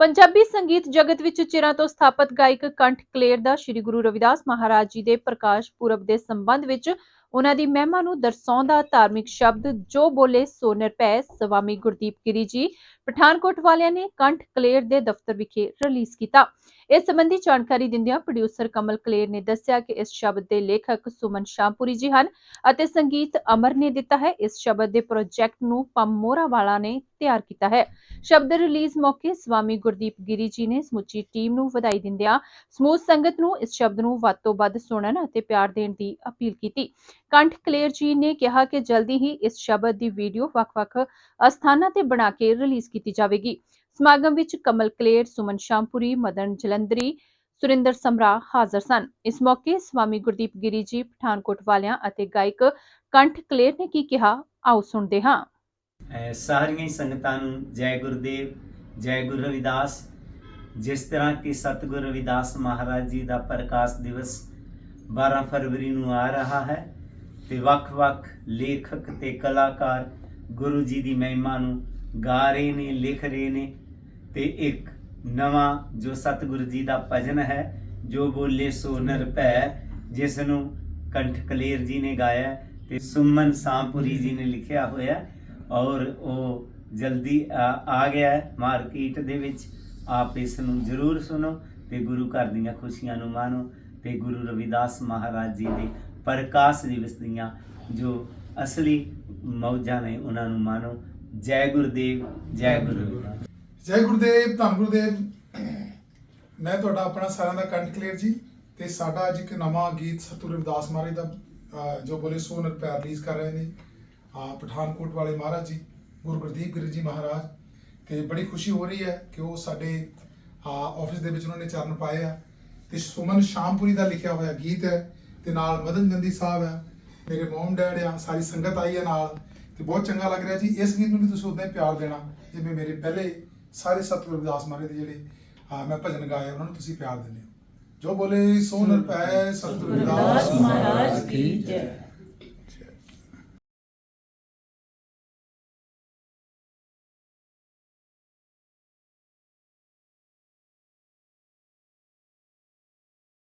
ਪੰਜਾਬੀ ਸੰਗੀਤ ਜਗਤ ਵਿੱਚ ਚਿਰਾਂ ਤੋਂ ਸਥਾਪਿਤ ਗਾਇਕ ਕੰਠ ਕਲੇਰ ਦਾ ਸ੍ਰੀ ਗੁਰੂ ਰਵਿਦਾਸ ਮਹਾਰਾਜ ਜੀ ਦੇ ਪ੍ਰਕਾਸ਼ ਪੁਰਬ ਦੇ ਸੰਬੰਧ ਵਿੱਚ ਉਹਨਾਂ ਦੀ ਮਹਿਮਾ ਨੂੰ ਦਰਸਾਉਂਦਾ ਧਾਰਮਿਕ ਸ਼ਬਦ ਜੋ ਬੋਲੇ ਸੋ ਨਿਰਭੈ ਸਵਾਮੀ ਗੁਰਦੀਪ ਗਿਰੀ ਜੀ, ਪਠਾਨਕੋਟ ਵਾਲਿਆਂ ਨੇ ਕੰਠ ਕਲੇਰ ਦੇ ਦਫ਼ਤਰ ਵਿਖੇ ਰਿਲੀਜ਼ ਕੀਤਾ। ਇਸ ਸੰਬੰਧੀ ਜਾਣਕਾਰੀ ਦਿੰਦਿਆਂ ਪ੍ਰੋਡਿਊਸਰ ਕਮਲ ਕਲੇਰ ਨੇ ਦੱਸਿਆ ਕਿ ਇਸ ਸ਼ਬਦ ਦੇ ਲੇਖਕ ਸੁਮਨ ਸ਼ਾਮਪੁਰੀ ਜੀ ਹਨ ਅਤੇ ਸੰਗੀਤ ਅਮਰ ਨੇ ਦਿੱਤਾ ਹੈ। ਇਸ ਸ਼ਬਦ ਦੇ ਪ੍ਰੋਜੈਕਟ ਨੂੰ ਪੰਮੋਰਾ ਵਾਲਾ ਨੇ ਤਿਆਰ ਕੀਤਾ ਹੈ। ਸ਼ਬਦ ਰਿਲੀਜ਼ ਮੌਕੇ ਸਵਾਮੀ ਗੁਰਦੀਪ ਗਿਰੀ ਜੀ ਨੇ ਸਮੁੱਚੀ ਟੀਮ ਨੂੰ ਵਧਾਈ ਦਿੰਦਿਆਂ ਸਮੂਹ ਸੰਗਤ ਨੂੰ ਇਸ ਸ਼ਬਦ ਨੂੰ ਵੱਧ ਤੋਂ ਵੱਧ ਸੁਣਨ ਅਤੇ ਪਿਆਰ ਦੇਣ ਦੀ ਅਪੀਲ ਕੀਤੀ। ਕੰਠ ਕਲੇਰ ਜੀ ਨੇ ਕਿਹਾ ਕਿ ਜਲਦੀ ਹੀ ਇਸ ਸ਼ਬਦ ਦੀ ਵੀਡੀਓ ਵੱਖ-ਵੱਖ ਅਸਥਾਨਾਂ ਤੇ ਬਣਾ ਕੇ ਰਿਲੀਜ਼ ਕੀਤੀ ਜਾਵੇਗੀ। ਸਮਾਗਮ ਵਿੱਚ ਕਮਲ ਕਲੇਰ, ਸੁਮਨ ਸ਼ਾਮਪੁਰੀ, ਮਦਨ ਜਲੰਧਰੀ, ਸੁਰਿੰਦਰ ਸਮਰਾ ਹਾਜ਼ਰ ਸਨ। ਇਸ ਮੌਕੇ ਸਵਾਮੀ ਗੁਰਦੀਪ ਗਿਰੀ ਜੀ, ਪਠਾਨਕੋਟ ਵਾਲਿਆਂ ਅਤੇ ਗਾਇਕ ਕੰਠ ਕਲੇਰ ਨੇ ਕੀ ਕਿਹਾ, ਆਓ ਸੁਣਦੇ ਹਾਂ। ਸਾਰੀਆਂ ਸੰਗਤਾਂ ਨੂੰ ਜੈ ਗੁਰਦੇਵ, ਜੈ ਗੁਰੂ ਰਵਿਦਾਸ। ਜਿਸ ਤਰ੍ਹਾਂ ਕਿ ਸਤਿਗੁਰੂ ਰਵਿਦਾਸ ਮਹਾਰਾਜ ਜੀ ਦਾ ਪ੍ਰਕਾਸ਼ ਦਿਵਸ 12 ਫਰਵਰੀ ਨੂੰ ਆ ਰਿਹਾ ਹੈ ਤੇ ਵੱਖ-ਵੱਖ ਲੇਖਕ ਤੇ ਕਲਾਕਾਰ ਗੁਰੂ ਜੀ ਦੀ ਮਹਿਮਾ ਨੂੰ ਗਾ ਰਹੇ ਨੇ, ਲਿਖ ਰਹੇ ਨੇ ਤੇ ਇੱਕ ਨਵਾਂ ਜੋ ਸਤਿਗੁਰੂ ਜੀ ਦਾ ਭਜਨ ਹੈ, ਜੋ ਬੋਲੇ ਸੋ ਨਿਰਭੈ ਜਿਸ ਨੂੰ ਕੰਠ ਕਲੇਰ ਜੀ ਨੇ ਗਾਇਆ ਹੈ ਤੇ ਸੁਮਨ ਸਾਂਪੁਰੀ ਜੀ ਨੇ ਲਿਖਿਆ ਹੋਇਆ ਔਰ ਉਹ ਜਲਦੀ ਆ ਆ ਗਿਆ ਮਾਰਕੀਟ ਦੇ ਵਿੱਚ। ਆਪ ਇਸ ਨੂੰ ਜ਼ਰੂਰ ਸੁਣੋ ਤੇ ਗੁਰੂ ਘਰ ਦੀਆਂ ਖੁਸ਼ੀਆਂ ਨੂੰ ਮਾਣੋ ਤੇ ਗੁਰੂ ਰਵਿਦਾਸ ਮਹਾਰਾਜ ਜੀ ਦੇ ਪ੍ਰਕਾਸ਼ ਦਿਵਸ ਦੀਆਂ ਜੋ ਅਸਲੀ ਮੌਜਾਂ ਨੇ ਉਹਨਾਂ ਨੂੰ ਮਾਣੋ। ਜੈ ਗੁਰਦੇਵ, ਜੈ ਗੁਰੂ ਜੈ ਗੁਰਦੇਵ, ਧੰਨ ਗੁਰਦੇਵ। ਮੈਂ ਤੁਹਾਡਾ ਆਪਣਾ ਸਾਰਿਆਂ ਦਾ ਕੰਠ ਕਲੀਅਰ ਜੀ ਤੇ ਸਾਡਾ ਅੱਜ ਇੱਕ ਨਵਾਂ ਗੀਤ ਸਤਿਗੁਰੂ ਰਵਿਦਾਸ ਮਹਾਰਾਜ ਦਾ ਜੋ ਬੋਲੇ ਸੋ ਨਿਰਭੈ ਰਿਲੀਜ਼ ਕਰ ਰਹੇ ਨੇ। ਪਠਾਨਕੋਟ ਵਾਲੇ ਮਹਾਰਾਜ ਜੀ, ਗੁਰੂ ਗੁਰਦੀਪ ਗਿਰੀ ਜੀ ਮਹਾਰਾਜ। ਤੇ ਬੜੀ ਖੁਸ਼ੀ ਹੋ ਰਹੀ ਹੈ ਕਿ ਉਹ ਸਾਡੇ ਆਫਿਸ ਦੇ ਵਿੱਚ ਉਹਨਾਂ ਨੇ ਚਰਨ ਪਾਏ ਆ। ਤੇ ਸੁਮਨ ਸ਼ਾਮਪੁਰੀ ਦਾ ਲਿਖਿਆ ਹੋਇਆ ਗੀਤ ਹੈ। ਤੇ ਨਾਲ ਮਦਨ ਗੰਦੀ ਸਾਹਿਬ ਹੈ ਮੇਰੇ ਮਮ ਡੈਡ ਆ, ਸਾਰੀ ਸੰਗਤ ਆਈ ਹੈ ਨਾਲ, ਤੇ ਬਹੁਤ ਚੰਗਾ ਲੱਗ ਰਿਹਾ ਜੀ। ਇਸ ਗੀਤ ਨੂੰ ਵੀ ਤੁਸੀਂ ਉਦਾਂ ਹੀ ਪਿਆਰ ਦੇਣਾ, ਜਿਵੇਂ ਮੇਰੇ ਪਹਿਲੇ ਸਾਰੇ ਸਤਿਗੁਰੂ ਰਵਿਦਾਸ ਮਹਾਰਾਜ ਦੇ ਜਿਹੜੇ ਮੈਂ ਭਜਨ ਗਾਏ ਉਹਨਾਂ ਨੂੰ ਤੁਸੀਂ ਪਿਆਰ ਦਿੰਦੇ ਹੋ। ਜੋ ਬੋਲੇ ਸੋ ਨਿਰਭੈ ਸਤਿਗੁਰੂ ਰਵਿਦਾਸ ਮਹਾਰਾਜ ਕੀ ਜੈ।